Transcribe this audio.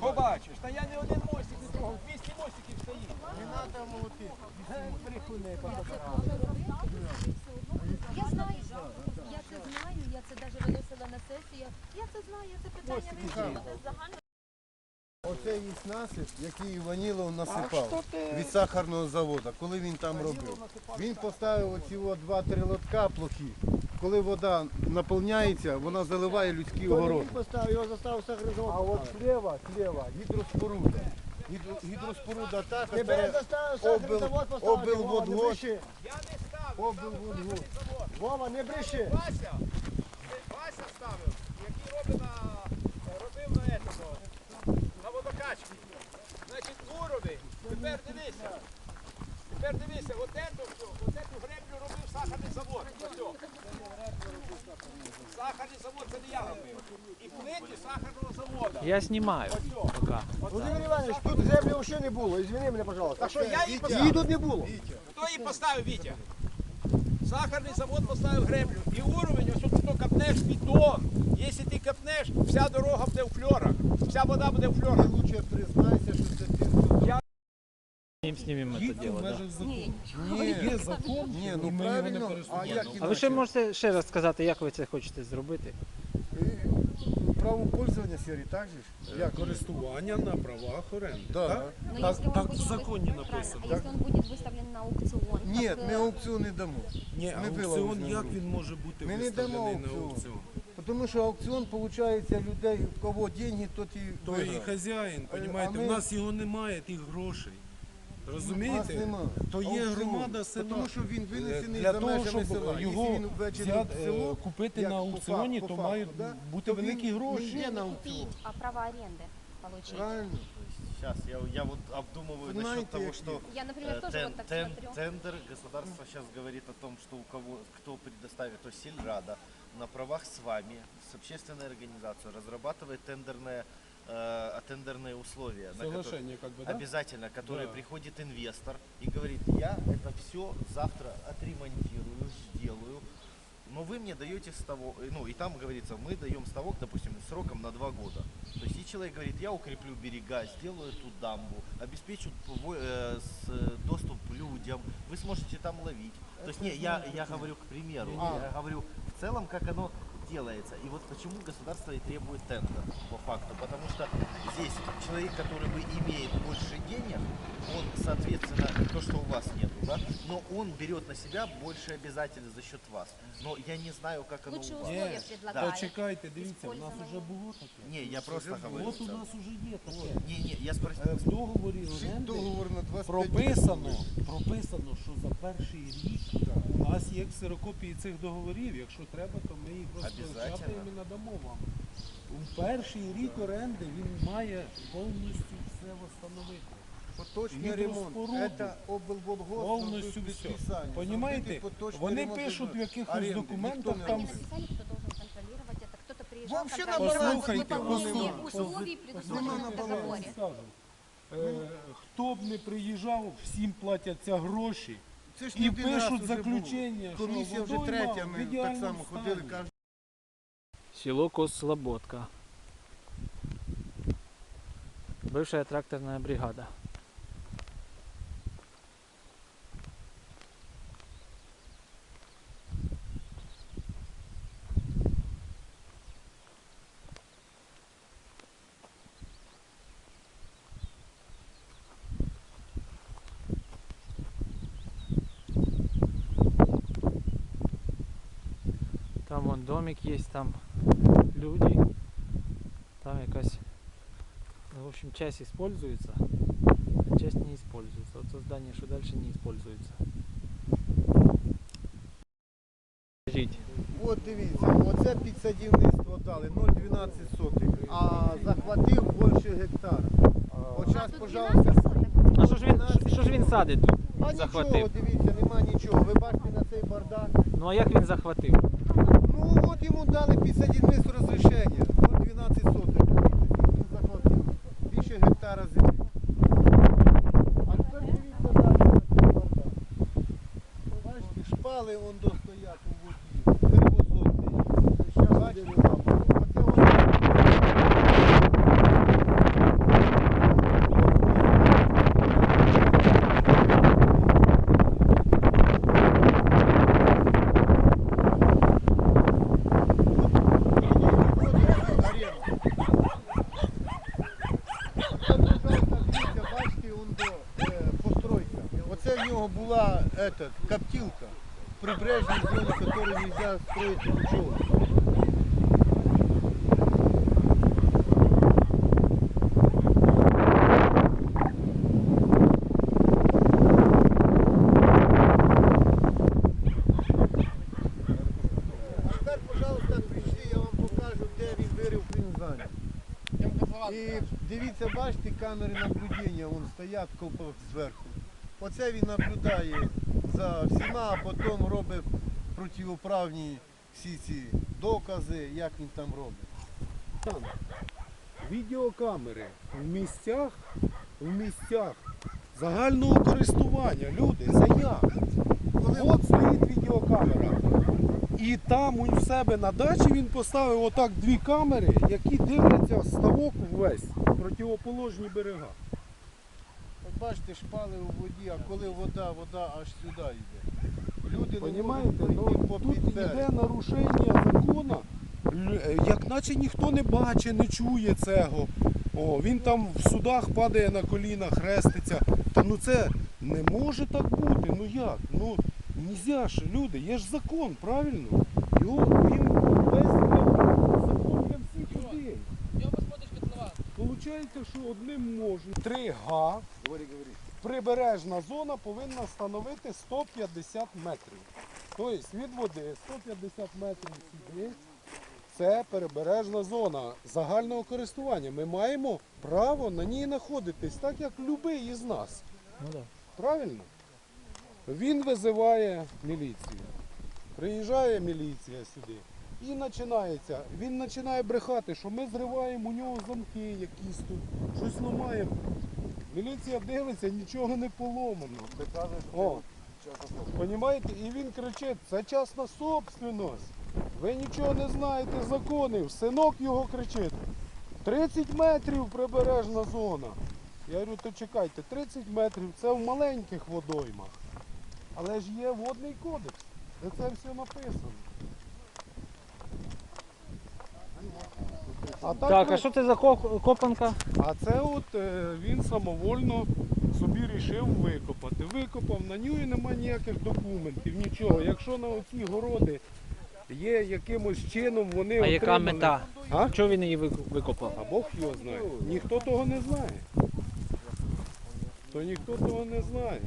Побачиш. та я не один мостик не трогав, 200 мостиків стоїть. Не треба молотити. Я знаю, я це знаю, я це навіть виносила на сесію. Я це знаю, я це питання вирішила. Загально. Оце є насип, який Іванілов насипав від сахарного заводу, коли він там робив. Він поставив оці два-три лотка плохі. Коли вода наповняється, вона заливає людські огороди. поставив, його заставив сахаризовувати. А от слева, слева гідроспоруда. Гідро- Гідроспоруда та, Тебе яка заставив обил, поставити, обил Вова, не водгод, бреши. Я не ставив. обил водгод. Вова, не бреши. Вася, Вася ставив, який робив на, робив на етому, на водокачці. Значить, урови, тепер дивися. Тепер дивися, от ету, всю, от ету греблю робив сахарний завод. Ось. Сахарний завод це не я робив. І плиті сахарного заводу. Я знімаю поки. Володимир Іванович, тут землі взагалі не було. Извини мене, пожалуйста. Так що я її Її поставив. тут не було. Хто її поставив, Вітя? Сахарний завод поставив греблю. І уровень, ось тут хто копнеш бетон. Якщо ти копнеш, вся дорога буде в фльорах. Вся вода буде в фльорах. лучше признайся, що це ти. Знім, знімемо це діло. Да. Ні, є закон. Ні, ну правильно, а як А ви ще можете ще раз сказати, як ви це хочете зробити? Е, Право пользування сірі, так же ж? Як? користування на правах оренди. Да. Так? Но Так- если он так будет в законе выс- написано. правильно, А если он будет выставлен на аукцион? Ні, как, ми э, аукціон не дамо. Ні, Ми аукціон, виловимо як руку. він може бути Ми не дамо виставлений на аукціон. аукціон? Тому що аукціон, виходить, людей, у кого деньги, тот і То і виграв. хазяїн, А розумієте, ми- у нас його немає, тих грошей. Нас Розумієте? нема. То є Аукціон. громада села. Тому що він винесений Для за того, межами щоб села. його Якщо він ввечері взяти, в село, е, купити як на по аукціоні, факту, то по мають факту, да, бути то він великі гроші. не є на не аукціон. купить, а право аренды получить. Правильно. Сейчас я, я вот обдумываю насчет Знаете, того, как что Я, например, э, тоже тен- вот так тен- смотрю. тендер государство сейчас говорит о том, что у кого кто предоставит, то Сельрада на правах с вами, с общественной организацией разрабатывает тендерное э, тендерные условия, на которые- як би, да? обязательно, которые Да. приходит инвестор и говорит, я это все завтра отремонтирую, сделаю, но вы мне даете с того, ну и там говорится, мы даем с того, допустим, сроком на два года. То есть и человек говорит, я укреплю берега, сделаю эту дамбу, обеспечу э, с- доступ людям, вы сможете там ловить. То есть не, я, я говорю к примеру, я говорю в целом, как оно делается. И вот почему государство и требует тендер по факту. Потому что здесь человек, который бы имеет больше денег, он, соответственно, то, что у вас нет, да, но он берет на себя больше обязательств за счет вас. Но я не знаю, как оно Лучшие у вас. условия Ні, предлагают. Почекайте, дивіться, в нас Использование. вже було таке. Не, я просто говорю. От у в целом. нас вже є таке. Не, не, я спросил. Е, В договорі Всі оренди договор на 25 прописано, прописано, що за перший рік у нас є ксерокопії цих договорів. Якщо треба, то ми їх Обязательно. розпечатаємо і надамо вам. У перший рік оренди він має повністю все встановити. Поточний Гідроспоруду. ремонт. Це облводгосп. Повністю все. Понімаєте? Вони пишуть в якихось документах там. Они написали, кто должен контролировать это. Кто-то приезжал, Вообще на контролировал балансе выполнение нема. условий, предусмотренных в договоре. Скажу, е, Хто б не приїжджав, всім платяться гроші. Це ж І не один раз пишуть уже заключення, було. Комісія що вже водойма третя, в ми так ідеальному само ходили стані. Село Кослободка. Бывшая тракторная бригада. Вон домик есть, там люди. Там якась, ну, в общем, часть используется, а часть не используется. Вот то здание, что дальше не используется. Жить. От дивіться, оце під садівництво дали 0,12 сотих, а захватив більше гектара. От зараз, пожалуйста, А що ж він, що- ж він садить тут? а нічого, захватив? дивіться, нема нічого. Ви бачите на цей бардак. Ну а як він захватив? Дали під садівництво розрішення. 0,12 сотих. Він захватив. Більше гектара землі. А тепер дивіться далі на бардак. Бачите, шпали он до стоять у воді. Первозонний. Бачите? Оце воно. нього була этот, коптилка в прибрежной зоне, в которой нельзя строить пчелы. А тепер, пожалуйста, прийшли, я вам покажу, де він вирив кринзані. І дивіться, бачите, камери наблюдення, вон стоять колпак зверху. Оце він наблюдає за всіма, а потім робить противоправні всі ці докази, як він там робить. Там відеокамери в місцях, в місцях загального користування. Люди, за як? От стоїть відеокамера. І там у себе на дачі він поставив отак дві камери, які дивляться ставок весь, противоположні берега. Бачите, шпали у воді, а коли вода, вода аж сюди йде. Люди не Понімаєте? можуть пройти Ну, по тут йде нарушення закону, е, як наче ніхто не бачить, не чує цього. О, він там в судах падає на коліна, хреститься. Та ну це не може так бути. Ну як? Ну нельзя ж, люди, є ж закон, правильно? Його він весь закон для всіх людей. Получається, що одним можна. 3Га прибережна зона повинна становити 150 метрів. Тобто від води 150 метрів сюди. Це перебережна зона загального користування. Ми маємо право на ній знаходитись, так як будь-який із нас. Ну да. Правильно? Він визиває міліцію. Приїжджає міліція сюди. І починається. Він починає брехати, що ми зриваємо у нього замки якісь тут, щось ламаємо. Міліція дивиться, нічого не поломано. О, Понімаєте? І він кричить, це частна собственность. Ви нічого не знаєте законів. Синок його кричить. 30 метрів прибережна зона. Я говорю, то чекайте, 30 метрів це в маленьких водоймах. Але ж є водний кодекс, де це все написано. А так, Так, ну, а що це за ко- копанка? а це от е, він самовольно собі рішив викопати. Викопав, на нього нема ніяких документів, нічого. Якщо на оці городи є якимось чином, вони А яка отримали- мета? А? Чого він її вик- викопав? А Бог його знає. Ніхто того не знає. То ніхто того не знає.